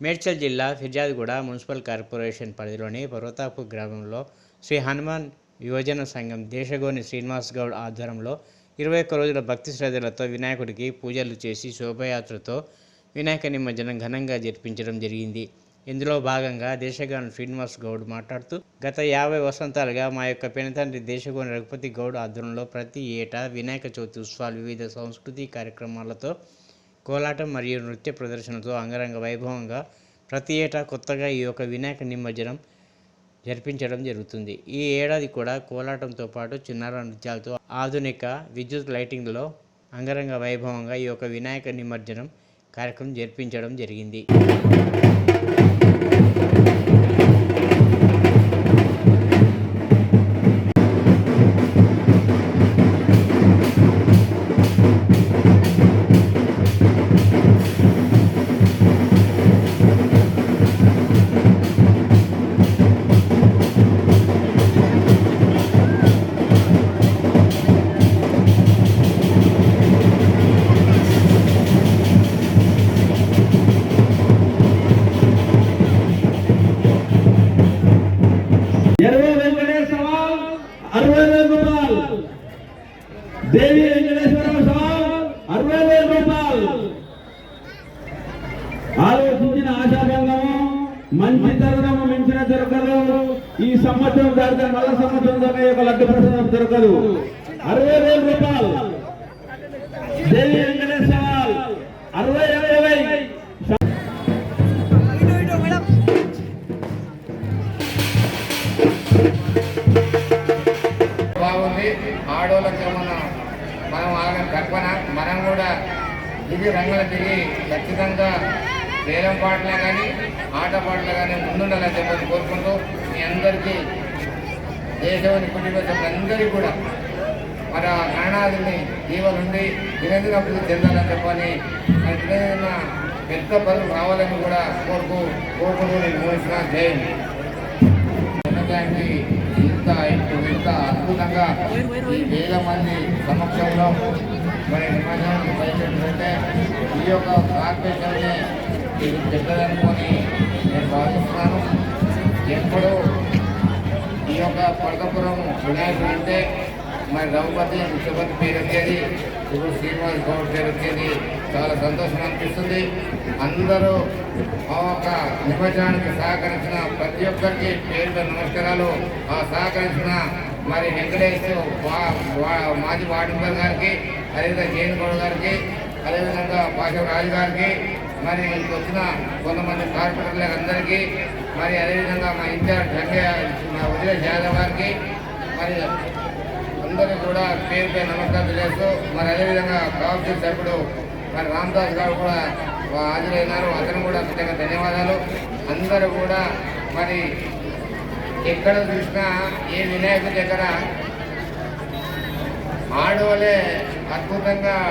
మేడ్చల్ జిల్లా ఫిర్యాదుగూడ municipal corporation పరిధిలోని పర్వతాపూర్ గ్రామంలో శ్రీ హనుమాన్ యువజన సంఘం దేశగోని శ్రీనివాస్ గౌడ్ ఆధ్వర్యంలో ఇరవై ఒక్క రోజుల భక్తి శ్రద్ధలతో వినాయకుడికి పూజలు చేసి శోభయాత్రతో వినాయక నిమజ్జనం ఘనంగా జరిపించడం జరిగింది. ఇందులో భాగంగా దేశగాను శ్రీనివాస్ గౌడ్ మాట్లాడుతూ గత యాభై వసంతాలుగా మా యొక్క పెనతండ్రి దేశగోని రఘుపతి గౌడ్ ఆధ్వర్యంలో ప్రతి ఏటా వినాయక చవితి ఉత్సవాలు వివిధ సంస్కృతి కార్యక్రమాలతో కోలాటం మరియు నృత్య ప్రదర్శనతో అంగరంగ వైభవంగా ప్రతి ఏటా కొత్తగా ఈ యొక్క వినాయక నిమజ్జనం జరిపించడం జరుగుతుంది. ఈ ఏడాది కూడా కోలాటంతో పాటు చిన్నార నృత్యాలతో ఆధునిక విద్యుత్ లైటింగ్లో అంగరంగ వైభవంగా ఈ యొక్క వినాయక నిమజ్జనం కార్యక్రమం జరిపించడం జరిగింది. దేవి వెంకటేశ్వర స్వామి అరవై వేల రూపాయలు. ఆలోచించిన ఆశాభంగము మంచి తరుణము మించిన దొరకదు. ఈ సంవత్సరం దాకా మళ్ళా సంవత్సరం దాకా యొక్క లడ్డు ప్రసాదం దొరకదు. అరవై వేల రూపాయలు. దేవి వెంకటేశ్వర అరవై అరవై. బాగుంది. ఆడోళ్ళకి ఏమన్నా మనం ఆగం కల్పన మనం కూడా దిగి రంగులు దిగి ఖచ్చితంగా వేలం పాటలే కానీ ఆట పాటలే కానీ ముందుండాలని చెప్పని కోరుకుంటూ మీ అందరికీ దేశంలోని కుటుంబ సభ్యులందరికీ కూడా మన గణనాథుని దీవలుండి దినదిన అభివృద్ధి చెందాలని చెప్పని దినదిన పెద్ద పనులు రావాలని కూడా కోరుకు కోరుకుంటూ నేను మోసిన జయండి ఇంత ఇంత అద్భుతంగా ఈ వేల మంది సమక్షంలో మరి నిమజ్జనానికి బయటపెట్టే ఈ యొక్క కార్పొరేషన్ని ఇది పెద్దదనుకొని నేను భావిస్తున్నాను. ఎప్పుడు ఈ యొక్క పడకపురం వినాయకుడు అంటే మరి రఘుపతి విశ్వపతి పేరు వచ్చేది ఇప్పుడు శ్రీనివాస్ గౌడ్ పేరు వచ్చేది చాలా సంతోషం అనిపిస్తుంది. అందరూ ఆ యొక్క నిమజ్జనానికి సహకరించిన ప్రతి ఒక్కరికి పేరు నమస్కారాలు. ఆ సహకరించిన మరి వెంకటేష్ వా- వా- మాజీ వార్డు మెంబర్ గారికి అదేవిధంగా జైన్ గౌడ్ గారికి అదేవిధంగా పాశవ రాజు గారికి మరి ఇంటికి వచ్చిన కొంతమంది కార్పొరేటర్లకు అందరికీ మరి అదేవిధంగా మా ఇన్ఛార్జ్ రంగయ్య మా ఉదయ యాదవ్ గారికి మరి అందరికీ కూడా పేరుపై నమస్కారం తెలియజేస్తూ మరి అదేవిధంగా కౌన్సిల్ సభ్యుడు మరి రామదాస్ గారు కూడా హాజరైనారు. అతను కూడా నిజంగా ధన్యవాదాలు. అందరూ కూడా మరి ఎక్కడ చూసినా ఏ వినాయకుడి దగ్గర ఆడవాళ్ళే అద్భుతంగా